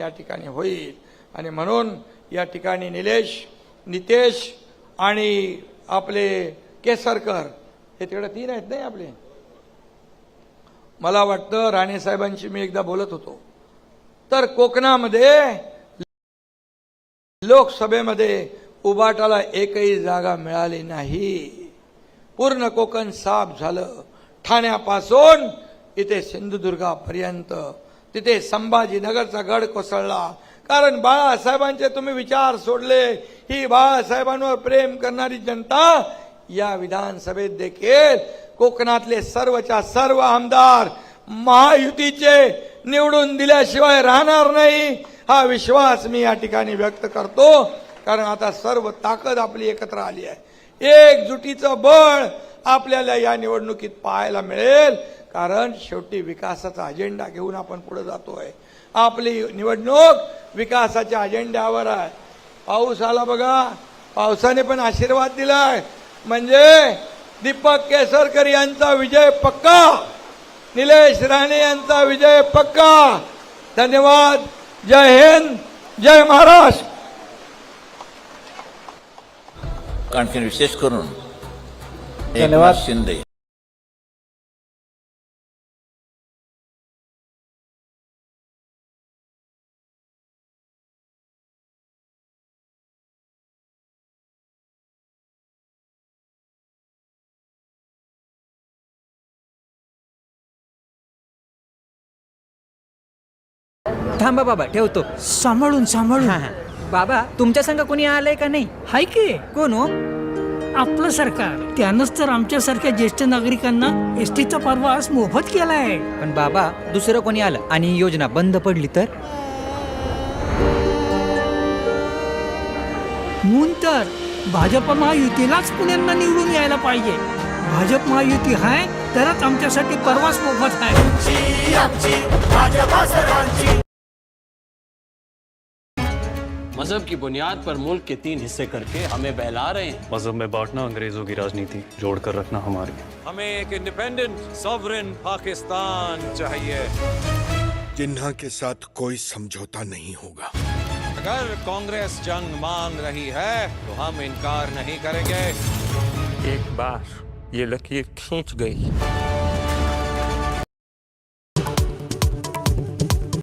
या ठिकाणी होईल. आणि म्हणून या ठिकाणी निलेश नितेश आणि आपले केसरकर हे तिकडे तीन आहेत नाही आपले? मला वाटतं राणेसाहेबांशी मी एकदा बोलत होतो. तर कोकणामध्ये लोकसभेमध्ये उबाटाला एकही जागा मिळाली नाही. पूर्ण कोकण साफ झालं. ठाण्यापासून इथे सिंधुदुर्गापर्यंत तिथे संभाजीनगरचा गड कोसळला. कारण बाळासाहेबांचे तुम्ही विचार सोडले. ही बाळासाहेबांवर प्रेम करणारी जनता या विधानसभेत देखील कोकणातले सर्वच्या सर्व आमदार महायुतीचे निवडून दिल्याशिवाय राहणार नाही हा विश्वास मी या ठिकाणी व्यक्त करतो. कारण आता सर्व ताकद आपली एकत्र आली आहे. एकजुटीचं बळ आपल्याला या निवडणुकीत पाहायला मिळेल. कारण शेवटी विकासाचा अजेंडा घेऊन आपण पुढे जातोय. आपली निवडणूक विकासाच्या अजेंड्यावर आहे. पाऊस आला बघा. पावसाने पण आशीर्वाद दिलाय. म्हणजे दीपक केसरकर यांचा विजय पक्का. निलेश राणे यांचा विजय पक्का. धन्यवाद. जय हिंद. जय महाराष्ट्र. आणखी विशेष करून धन्यवाद. शिंदे. थांबा बाबा ठेवतो. सांभाळून सांभाळून. हा, हा. बाबा तुमच्या संग कोणी आलंय का नाही? हाय की. कोण हो? आपलं सरकार. त्यानंच तर आमच्यासारख्या ज्येष्ठ नागरिकांना एस टीचा प्रवास मोफत केलाय. पण बाबा दुसरं कोणी आलं आणि ही योजना बंद पडली तर? म्हणून तर भाजप महायुतीलाच पुण्यांना निवडून यायला पाहिजे. भाजप महायुती हाय तरच आमच्यासाठी प्रवास मोफत आहे मज़हब की बुनियाद पर मुल्क के तीन हिस्से करके हमें बहला रहे हैं। मज़हब में बांटना अंग्रेज़ों की राजनीति जोड़ कर रखना हमारी हमें एक इंडिपेंडेंट सॉवरेन पाकिस्तान चाहिए। जिन्ना के साथ कोई समझौता नहीं होगा। अगर कांग्रेस जंग मांग रही है तो हम इनकार नहीं करेंगे। एक बार ये लकीर खींच गई।